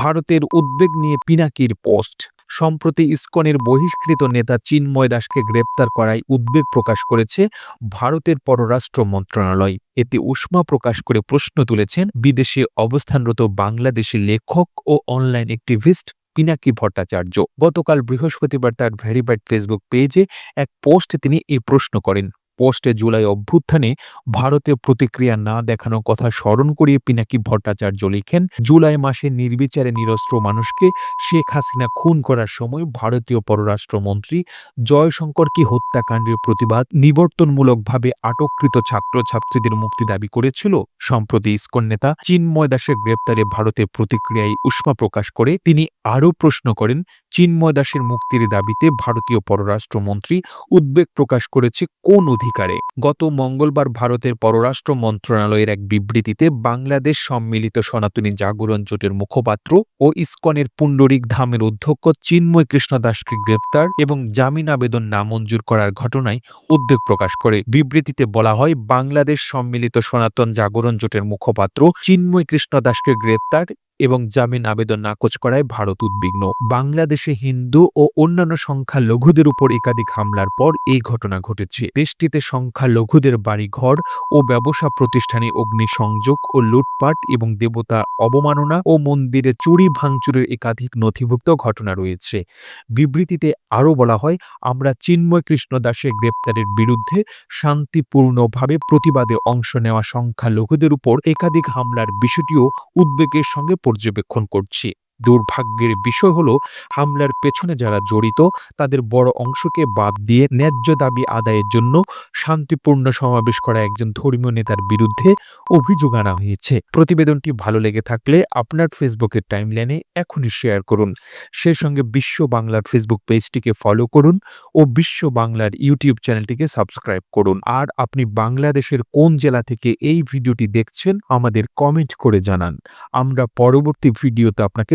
ভারতের উদ্বেগ নিয়ে পিনাকির পোস্ট। সম্প্রতি ইসকনের বহিষ্কৃত নেতা চিন্ময় দাসকে গ্রেপ্তার করায় উদ্বেগ প্রকাশ করেছে ভারতের পররাষ্ট্র মন্ত্রণালয়। এতে উষ্মা প্রকাশ করে প্রশ্ন তুলেছেন বিদেশে অবস্থানরত বাংলাদেশি লেখক ও অনলাইন অ্যাক্টিভিস্ট পিনাকি ভট্টাচার্য। গতকাল বৃহস্পতিবার তার ভেরিফাইড ফেসবুক পেজে এক পোস্টে তিনি এই প্রশ্ন করেন। পোস্টে জুলাই অভ্যুত্থানে ভারতে প্রতিক্রিয়া না দেখানোর কথা স্মরণ করিয়ে পিনাকি ভট্টাচার্য লিখেন, জুলাই মাসে নির্বিচারে নিরস্ত্র মানুষকে শেখ হাসিনা খুন করার সময় ভারতীয় পররাষ্ট্রমন্ত্রী জয়শঙ্করকে হত্যাকাণ্ডের প্রতিবাদ নিবর্তনমূলকভাবে আটককৃত ছাত্রছাত্রীদের মুক্তি দাবি করেছিল? সম্প্রতি ইসকন নেতা চিন্ময় দাসের গ্রেপ্তারে ভারতের প্রতিক্রিয়ায় উষ্মা প্রকাশ করে তিনি আরও প্রশ্ন করেন, চিন্ময় দাসের মুক্তির দাবিতে ভারতীয় পররাষ্ট্রমন্ত্রী উদ্বেগ প্রকাশ করেছে কোন অধিকারে। গত মঙ্গলবার ভারতের পররাষ্ট্র মন্ত্রণালয়ের এক বিবৃতিতে বাংলাদেশ সম্মিলিত সনাতনী জাগরণ জোটের মুখপাত্র ও ইস্কনের পুণ্ডরিক ধামের অধ্যক্ষ চিন্ময় কৃষ্ণ দাসকে গ্রেপ্তার এবং জামিন আবেদন নামঞ্জুর করার ঘটনায় উদ্বেগ প্রকাশ করে। বিবৃতিতে বলা হয়, বাংলাদেশ সম্মিলিত সনাতন জাগরণ জোটের মুখপাত্র চিন্ময় কৃষ্ণ দাসকে গ্রেপ্তার এবং জামিন আবেদন নাকচ করায় ভারত উদ্বিগ্ন। বাংলাদেশে হিন্দু ও অন্যান্য সংখ্যালঘুদের উপর একাধিক হামলার পর এই ঘটনা ঘটেছে। দেশটিতে সংখ্যালঘুদের বাড়িঘর ও ব্যবসা প্রতিষ্ঠানে অগ্নিসংযোগ ও লুটপাট এবং দেবতা অবমাননা ও মন্দিরে চুরি ভাঙচুরের একাধিক নথিভুক্ত ঘটনা রয়েছে। বিবৃতিতে আরও বলা হয়, আমরা চিন্ময় কৃষ্ণ দাসের গ্রেপ্তারের বিরুদ্ধে শান্তিপূর্ণভাবে প্রতিবাদে অংশ নেওয়া সংখ্যালঘুদের উপর একাধিক হামলার বিষয়টিও উদ্বেগের সঙ্গে পর্যবেক্ষণ করছি। দুর্ভাগ্যের বিষয় হলো, হামলার পেছনে যারা জড়িত, তাদের বড় অংশকে বাদ দিয়ে ন্যায্য দাবি আদায়ের জন্য শান্তিপূর্ণ সমাবেশ করা একজন ধর্মীয় নেতার বিরুদ্ধে অভিযোগ আনা হয়েছে। প্রতিবেদনটি ভালো লেগে থাকলে আপনার ফেসবুকের টাইমলাইনে এখনই শেয়ার করুন। সেই সঙ্গে বিশ্ব বাংলার ফেসবুক পেজটিকে ফলো করুন ও বিশ্ব বাংলার ইউটিউব চ্যানেলটিকে সাবস্ক্রাইব করুন। আর আপনি বাংলাদেশের কোন জেলা থেকে এই ভিডিওটি দেখছেন, আমাদের কমেন্ট করে জানান। আমরা পরবর্তী ভিডিওতে আপনাকে